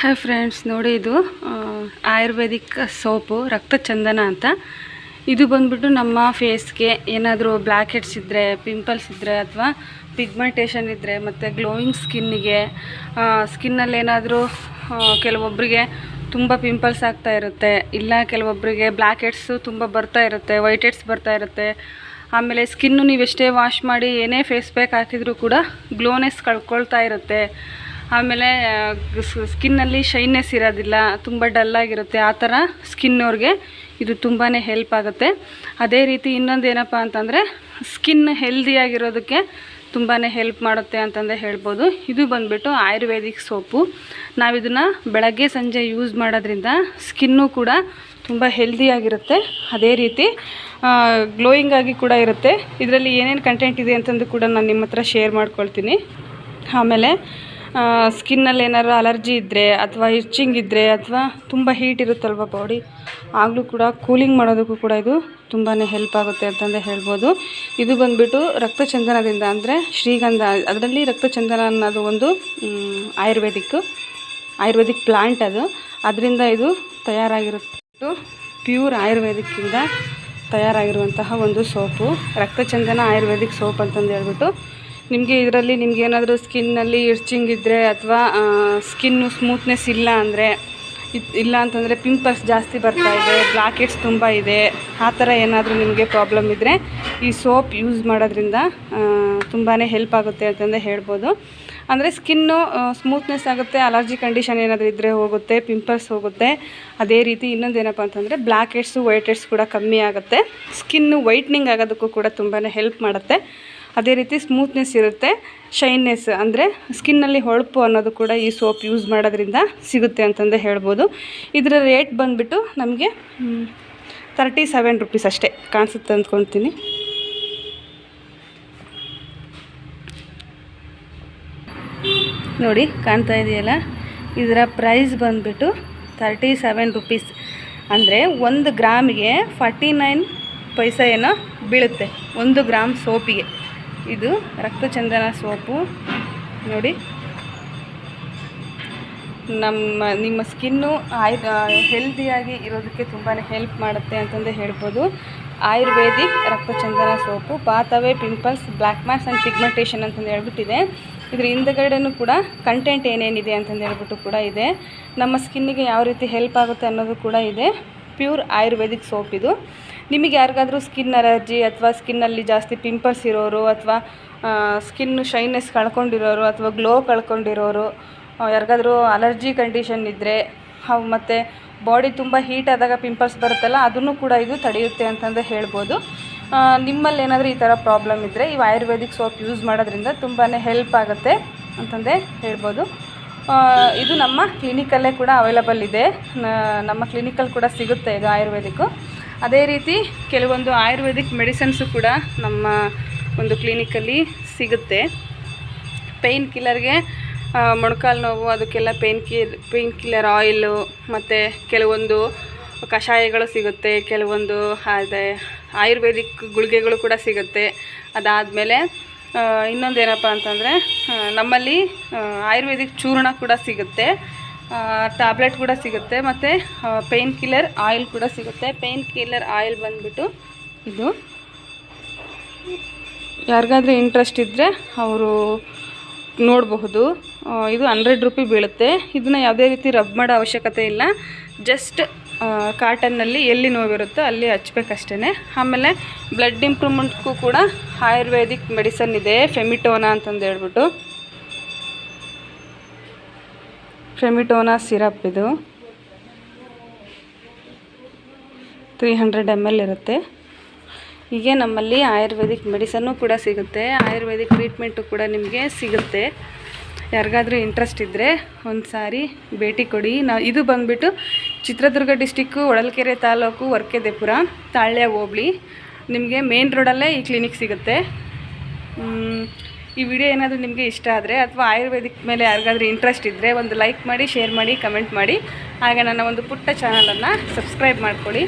Hi friends ನೋಡಿ ಇದು Ayurvedic soap ರಕ್ತ ಚಂದನ ಅಂತ. ಇದು ಬಂದ್ಬಿಟ್ಟು ನಮ್ಮ ಫೇಸ್ಗೆ ಏನಾದರೂ ಬ್ಲ್ಯಾಕ್ ಹೆಡ್ಸ್ ಇದ್ದರೆ ಪಿಂಪಲ್ಸ್ ಇದ್ದರೆ ಅಥವಾ ಪಿಗ್ಮೆಂಟೇಷನ್ ಇದ್ದರೆ ಮತ್ತು ಗ್ಲೋಯಿಂಗ್ ಸ್ಕಿನ್ನಿಗೆ ಸ್ಕಿನ್ನಲ್ಲಿ ಏನಾದರೂ ಕೆಲವೊಬ್ಬರಿಗೆ ತುಂಬ ಪಿಂಪಲ್ಸ್ ಆಗ್ತಾ ಇರುತ್ತೆ. ಇಲ್ಲ ಕೆಲವೊಬ್ಬರಿಗೆ ಬ್ಲ್ಯಾಕ್ ಹೆಡ್ಸು ತುಂಬ ಬರ್ತಾ ಇರುತ್ತೆ ವೈಟ್ ಹೆಡ್ಸ್ ಬರ್ತಾ ಇರುತ್ತೆ. ಆಮೇಲೆ ಸ್ಕಿನ್ನು ನೀವು ಎಷ್ಟೇ ವಾಶ್ ಮಾಡಿ ಏನೇ ಫೇಸ್ ಪ್ಯಾಕ್ ಹಾಕಿದರೂ ಕೂಡ ಗ್ಲೋನೆಸ್ ಕಳ್ಕೊಳ್ತಾ ಇರುತ್ತೆ. ಆಮೇಲೆ ಸ್ಕಿನ್ನಲ್ಲಿ ಶೈನೆಸ್ ಇರೋದಿಲ್ಲ, ತುಂಬ ಡಲ್ಲಾಗಿರುತ್ತೆ, ಆ ಥರ ಸ್ಕಿನ್ನವ್ರಿಗೆ ಇದು ತುಂಬಾ ಹೆಲ್ಪ್ ಆಗುತ್ತೆ. ಅದೇ ರೀತಿ ಇನ್ನೊಂದು ಏನಪ್ಪ ಅಂತಂದರೆ, ಸ್ಕಿನ್ ಹೆಲ್ದಿಯಾಗಿರೋದಕ್ಕೆ ತುಂಬಾ ಹೆಲ್ಪ್ ಮಾಡುತ್ತೆ ಅಂತಂದೇ ಹೇಳ್ಬೋದು. ಇದು ಬಂದ್ಬಿಟ್ಟು ಆಯುರ್ವೇದಿಕ್ ಸೋಪು. ನಾವು ಇದನ್ನು ಬೆಳಗ್ಗೆ ಸಂಜೆ ಯೂಸ್ ಮಾಡೋದ್ರಿಂದ ಸ್ಕಿನ್ನು ಕೂಡ ತುಂಬ ಹೆಲ್ದಿಯಾಗಿರುತ್ತೆ ಅದೇ ರೀತಿ ಗ್ಲೋಯಿಂಗ್ ಆಗಿ ಕೂಡ ಇರುತ್ತೆ. ಇದರಲ್ಲಿ ಏನೇನು ಕಂಟೆಂಟ್ ಇದೆ ಅಂತಂದು ಕೂಡ ನಾನು ನಿಮ್ಮ ಹತ್ರ ಶೇರ್ ಮಾಡ್ಕೊಳ್ತೀನಿ. ಆಮೇಲೆ ಸ್ಕಿನ್ನಲ್ಲಿ ಏನಾದ್ರು ಅಲರ್ಜಿ ಇದ್ದರೆ ಅಥವಾ ಇಚ್ಚಿಂಗ್ ಇದ್ದರೆ ಅಥವಾ ತುಂಬ ಹೀಟ್ ಇರುತ್ತಲ್ವ ಬಾಡಿ ಆಗಲೂ ಕೂಡ ಕೂಲಿಂಗ್ ಮಾಡೋದಕ್ಕೂ ಕೂಡ ಇದು ತುಂಬಾ ಹೆಲ್ಪ್ ಆಗುತ್ತೆ ಅಂತಂದು ಹೇಳ್ಬೋದು. ಇದು ಬಂದುಬಿಟ್ಟು ರಕ್ತಚಂದನದಿಂದ ಅಂದರೆ ಶ್ರೀಗಂಧ, ಅದರಲ್ಲಿ ರಕ್ತಚಂದನ ಅನ್ನೋದು ಒಂದು ಆಯುರ್ವೇದಿಕ್ ಆಯುರ್ವೇದಿಕ್ ಪ್ಲಾಂಟ್ ಅದು. ಅದರಿಂದ ಇದು ತಯಾರಾಗಿರುತ್ತೆ ಪ್ಯೂರ್ ಆಯುರ್ವೇದಿಕ್ಕಿಂದ ತಯಾರಾಗಿರುವಂತಹ ಒಂದು ಸೋಪು ರಕ್ತಚಂದನ ಆಯುರ್ವೇದಿಕ್ ಸೋಪ್ ಅಂತಂದು ಹೇಳ್ಬಿಟ್ಟು ನಿಮಗೆ ಇದರಲ್ಲಿ ನಿಮ್ಗೆ ಏನಾದರೂ ಸ್ಕಿನ್ನಲ್ಲಿ ಇರ್ಚಿಂಗ್ ಇದ್ದರೆ ಅಥವಾ ಸ್ಕಿನ್ನು ಸ್ಮೂತ್ನೆಸ್ ಇಲ್ಲ ಅಂದರೆ ಇಲ್ಲ ಅಂತಂದರೆ ಪಿಂಪಲ್ಸ್ ಜಾಸ್ತಿ ಬರ್ತಾ ಇದೆ ಬ್ಲಾಕೆಟ್ಸ್ ತುಂಬ ಇದೆ, ಆ ಥರ ಏನಾದರೂ ನಿಮಗೆ ಪ್ರಾಬ್ಲಮ್ ಇದ್ದರೆ ಈ ಸೋಪ್ ಯೂಸ್ ಮಾಡೋದ್ರಿಂದ ತುಂಬಾ ಹೆಲ್ಪ್ ಆಗುತ್ತೆ ಅಂತಂದರೆ ಹೇಳ್ಬೋದು. ಅಂದರೆ ಸ್ಕಿನ್ನು ಸ್ಮೂತ್ನೆಸ್ ಆಗುತ್ತೆ ಅಲರ್ಜಿ ಕಂಡೀಷನ್ ಏನಾದರೂ ಇದ್ದರೆ ಹೋಗುತ್ತೆ ಪಿಂಪಲ್ಸ್ ಹೋಗುತ್ತೆ. ಅದೇ ರೀತಿ ಇನ್ನೊಂದು ಏನಪ್ಪ ಅಂತಂದರೆ ಬ್ಲ್ಯಾಕೆಟ್ಸು ಹೆಡ್ಸು ವೈಟ್ ಹೆಡ್ಸ್ ಕೂಡ ಕಮ್ಮಿ ಆಗುತ್ತೆ. ಸ್ಕಿನ್ನು ವೈಟ್ನಿಂಗ್ ಆಗೋದಕ್ಕೂ ಕೂಡ ತುಂಬಾ ಹೆಲ್ಪ್ ಮಾಡುತ್ತೆ. ಅದೇ ರೀತಿ ಸ್ಮೂತ್ನೆಸ್ ಇರುತ್ತೆ. ಶೈನ್ನೆಸ್ ಅಂದರೆ ಸ್ಕಿನ್ನಲ್ಲಿ ಹೊಳಪು ಅನ್ನೋದು ಕೂಡ ಈ ಸೋಪ್ ಯೂಸ್ ಮಾಡೋದ್ರಿಂದ ಸಿಗುತ್ತೆ ಅಂತಂದೇ ಹೇಳ್ಬೋದು. ಇದರ ರೇಟ್ ಬಂದುಬಿಟ್ಟು ನಮಗೆ ತರ್ಟಿ ಸೆವೆನ್ ರುಪೀಸ್ ಅಷ್ಟೇ ಕಾಣಿಸುತ್ತೆ ಅಂದ್ಕೊತೀನಿ. ನೋಡಿ, ಕಾಣ್ತಾ ಇದೆಯಲ್ಲ? ಇದರ ಪ್ರೈಸ್ ಬಂದುಬಿಟ್ಟು ತರ್ಟಿ ಸೆವೆನ್ ರುಪೀಸ್ ಅಂದರೆ ಒಂದು ಗ್ರಾಮಿಗೆ ಫಾರ್ಟಿ ನೈನ್ ಪೈಸೆ ಏನೋ ಬೀಳುತ್ತೆ. ಒಂದು ಗ್ರಾಮ್ ಸೋಪಿಗೆ ಇದು ರಕ್ತಚಂದನ ಸೋಪು. ನೋಡಿ. ನಮ್ಮ, ನಿಮ್ಮ ಸ್ಕಿನ್ನು ಆಯ್ ಹೆಲ್ದಿಯಾಗಿ ಇರೋದಕ್ಕೆ ತುಂಬಾ ಹೆಲ್ಪ್ ಮಾಡುತ್ತೆ ಅಂತಂದು ಹೇಳ್ಬೋದು. ಆಯುರ್ವೇದಿಕ್ ರಕ್ತಚಂದನ soap ಬಾತವೆ pimples black marks and pigmentation ಅಂತಂದು ಹೇಳ್ಬಿಟ್ಟಿದೆ. ಇದ್ರ ಹಿಂದಗಡೆನೂ ಕೂಡ ಕಂಟೆಂಟ್ ಏನೇನಿದೆ ಅಂತಂದು ಹೇಳ್ಬಿಟ್ಟು ಕೂಡ ಇದೆ. ನಮ್ಮ ಸ್ಕಿನ್ನಿಗೆ ಯಾವ ರೀತಿ ಹೆಲ್ಪ್ ಆಗುತ್ತೆ ಅನ್ನೋದು ಕೂಡ ಇದೆ. ಪ್ಯೂರ್ ಆಯುರ್ವೇದಿಕ್ ಸೋಪ್ ಇದು. ನಿಮಗೆ ಯಾರಿಗಾದರೂ ಸ್ಕಿನ್ ಅಲರ್ಜಿ ಅಥವಾ ಸ್ಕಿನ್ನಲ್ಲಿ ಜಾಸ್ತಿ ಪಿಂಪಲ್ಸ್ ಇರೋರು ಅಥವಾ ಸ್ಕಿನ್ ಶೈನೆಸ್ ಕಳ್ಕೊಂಡಿರೋರು ಅಥವಾ ಗ್ಲೋ ಕಳ್ಕೊಂಡಿರೋರು ಯಾರಿಗಾದರೂ ಯಾರಿಗಾದ್ರೂ ಅಲರ್ಜಿ ಕಂಡೀಷನ್ ಇದ್ದರೆ ಅವು ಮತ್ತು ಬಾಡಿ ತುಂಬ ಹೀಟ್ ಆದಾಗ ಪಿಂಪಲ್ಸ್ ಬರುತ್ತಲ್ಲ, ಅದನ್ನು ಕೂಡ ಇದು ತಡೆಯುತ್ತೆ ಅಂತಂದು ಹೇಳ್ಬೋದು. ನಿಮ್ಮಲ್ಲಿ ಏನಾದರೂ ಈ ಥರ ಪ್ರಾಬ್ಲಮ್ ಇದ್ದರೆ ಈ ಆಯುರ್ವೇದಿಕ್ ಸೋಪ್ ಯೂಸ್ ಮಾಡೋದ್ರಿಂದ ತುಂಬಾ ಹೆಲ್ಪ್ ಆಗುತ್ತೆ ಅಂತಂದೇ ಹೇಳ್ಬೋದು. ಇದು ನಮ್ಮ ಕ್ಲಿನಿಕಲ್ಲೇ ಕೂಡ ಅವೈಲಬಲ್ ಇದೆ. ನಮ್ಮ ಕ್ಲಿನಿಕಲ್ಲಿ ಕೂಡ ಸಿಗುತ್ತೆ ಇದು ಆಯುರ್ವೇದಿಕ್ಕು. ಅದೇ ರೀತಿ ಕೆಲವೊಂದು ಆಯುರ್ವೇದಿಕ್ ಮೆಡಿಸನ್ಸು ಕೂಡ ನಮ್ಮ ಒಂದು ಕ್ಲಿನಿಕಲ್ಲಿ ಸಿಗುತ್ತೆ. ಪೇಯ್ನ್ ಕಿಲ್ಲರ್ಗೆ ಮೊಣಕಾಲು ನೋವು, ಅದಕ್ಕೆಲ್ಲ pain kill pain killer oil, ಮತ್ತು ಕೆಲವೊಂದು ಕಷಾಯಗಳು ಸಿಗುತ್ತೆ, ಕೆಲವೊಂದು ಅದೇ ಆಯುರ್ವೇದಿಕ್ ಗುಳಿಗೆಗಳು ಕೂಡ ಸಿಗುತ್ತೆ. ಅದಾದಮೇಲೆ ಇನ್ನೊಂದು ಏನಪ್ಪ ಅಂತಂದರೆ ನಮ್ಮಲ್ಲಿ ಆಯುರ್ವೇದಿಕ್ ಚೂರ್ಣ ಕೂಡ ಸಿಗುತ್ತೆ. ಟ್ಯಾಬ್ಲೆಟ್ ಕೂಡ ಸಿಗುತ್ತೆ ಮತ್ತು ಪೇಯ್ನ್ ಕಿಲ್ಲರ್ ಆಯಿಲ್ ಕೂಡ ಸಿಗುತ್ತೆ. ಪೇಯ್ನ್ ಕಿಲ್ಲರ್ ಆಯಿಲ್ ಬಂದುಬಿಟ್ಟು ಇದು. ಯಾರಿಗಾದ್ರೂ ಇಂಟ್ರೆಸ್ಟ್ ಇದ್ದರೆ ಅವರು ನೋಡಬಹುದು. ಇದು ಹಂಡ್ರೆಡ್ ರುಪಿ ಬೀಳುತ್ತೆ. ಇದನ್ನು ಯಾವುದೇ ರೀತಿ ರಬ್ ಮಾಡೋ ಅವಶ್ಯಕತೆ ಇಲ್ಲ. ಜಸ್ಟ್ ಕಾಟನ್ನಲ್ಲಿ ಎಲ್ಲಿ ನೋವಿರುತ್ತೋ ಅಲ್ಲಿ ಹಚ್ಬೇಕಷ್ಟೇ ಆಮೇಲೆ ಬ್ಲಡ್ ಇಂಪ್ರೂವ್ಮೆಂಟ್ಗೂ ಕೂಡ ಆಯುರ್ವೇದಿಕ್ ಮೆಡಿಸನ್ ಇದೆ ಫೆಮಿಟೋನಾ ಅಂತಂದು ಹೇಳ್ಬಿಟ್ಟು. ಫೆಮಿಟೋನಾ ಸಿರಪ್ ಇದು. ತ್ರೀ ಹಂಡ್ರೆಡ್ ಎಂ ಎಲ್ ಇರುತ್ತೆ. ಹೀಗೆ ನಮ್ಮಲ್ಲಿ ಆಯುರ್ವೇದಿಕ್ ಮೆಡಿಸನ್ನು ಕೂಡ ಸಿಗುತ್ತೆ. ಆಯುರ್ವೇದಿಕ್ ಟ್ರೀಟ್ಮೆಂಟು ಕೂಡ ನಿಮಗೆ ಸಿಗುತ್ತೆ. ಯಾರಿಗಾದರೂ ಇಂಟ್ರೆಸ್ಟ್ ಇದ್ದರೆ ಒಂದು ಸಾರಿ ಭೇಟಿ ಕೊಡಿ. ನಾ, ಇದು ಬಂದುಬಿಟ್ಟು ಚಿತ್ರದುರ್ಗ ಡಿಸ್ಟಿಕ್ಕು ಹೊಳಲ್ಕೆರೆ ತಾಲೂಕು ವರ್ಕೆದೆಪುರ ತಾಳ್ಯ ಹೋಬ್ಳಿ ನಿಮಗೆ ಮೇನ್ ರೋಡಲ್ಲೇ ಈ ಕ್ಲಿನಿಕ್ ಸಿಗುತ್ತೆ. ಈ ವಿಡಿಯೋ ಏನಾದರೂ ನಿಮಗೆ ಇಷ್ಟ ಆದರೆ ಅಥವಾ ಆಯುರ್ವೇದಿಕ್ ಮೇಲೆ ಯಾರಿಗಾದ್ರೂ ಇಂಟ್ರೆಸ್ಟ್ ಇದ್ದರೆ ಒಂದು ಲೈಕ್ ಮಾಡಿ ಶೇರ್ ಮಾಡಿ ಕಮೆಂಟ್ ಮಾಡಿ. ಹಾಗೆ ನನ್ನ ಒಂದು ಪುಟ್ಟ ಚಾನಲನ್ನು ಸಬ್ಸ್ಕ್ರೈಬ್ ಮಾಡ್ಕೊಳ್ಳಿ.